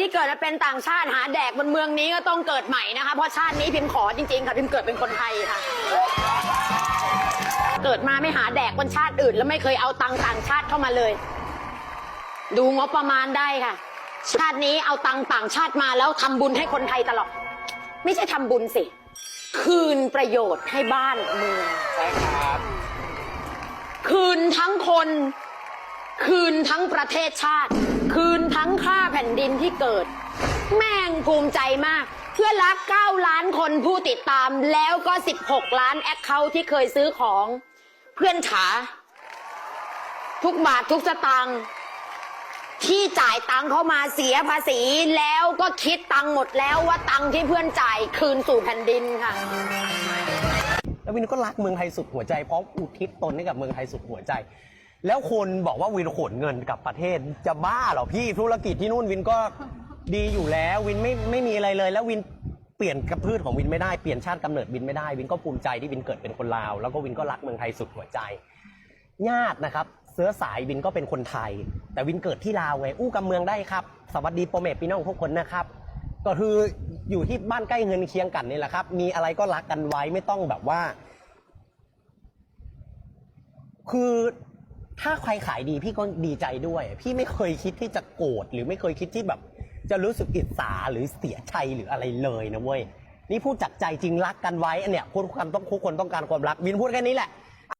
ที่เกิดมาเป็นต่างชาติหาแดกบนเมืองนี้ก็ต้องเกิดใหม่นะคะ เพราะชาตินี้พิมพ์ขอจริงๆค่ะพิมพ์เกิดเป็นคนไทยค่ะ เกิดมาไม่หาแดกบนชาติอื่น แล้วไม่เคยเอาตังค์ต่างชาติเข้ามาเลย ดูงบประมาณได้ค่ะ ชาตินี้เอาตังค์ต่างชาติมาแล้วทำบุญให้คนไทยตลอด ไม่ใช่ทำบุญสิ คืนประโยชน์ให้บ้านเมืองใช่ครับ คืนทั้งคน คืนทั้งประเทศชาติ คืนทั้งค่าแผ่นดินที่เกิด แม่งภูมิใจมาก เพื่อรัก 9 ล้านคนผู้ติดตามแล้วก็ 16 ล้านแอคเคาท์ที่เคยซื้อของเพื่อนขาทุกบาททุกสตางค์ที่จ่ายตังเข้ามาเสียภาษีแล้วก็คิดตังหมดแล้วว่าตังที่เพื่อนจ่ายคืนสู่แผ่นดินค่ะ แล้ววินก็รักเมืองไทยสุดหัวใจเพราะอุทิศตนให้กับเมืองไทยสุดหัวใจ แล้วคนบอกว่าวินขนเงินกลับประเทศจะบ้าเหรอพี่ธุรกิจที่นู่นวินก็ดีอยู่แล้ววินไม่ไม่มีอะไรเลย แล้ววินเปลี่ยนกระพืชของวินไม่ได้เปลี่ยนชาติกำเนิดวินไม่ได้ วินก็ภูมิใจที่วินเกิดเป็นคนลาว แล้วก็วินก็รักเมืองไทยสุดหัวใจ ญาตินะครับเสื้อสายวินก็เป็นคนไทย แต่วินเกิดที่ลาวไงอู้กำเมืองได้ครับ สวัสดีโปรเมทพี่น้องทุกคนนะครับ ก็คืออยู่ที่บ้านใกล้เงินเคียงกันนี่แหละครับ มีอะไรก็รักกันไว้ไม่ต้องแบบว่า คือ ถ้าใครขายดีพี่ก็ดีใจด้วย พี่ไม่เคยคิดที่จะโกรธหรือไม่เคยคิดที่แบบ จะรู้สึกอิจฉาหรือเสียใจหรืออะไรเลยนะเว้ยนี่พูดจากใจจริงรักกันไว้อันเนี้ยคนความต้องคุกคนต้องการความรักวินพูดแค่นี้แหละ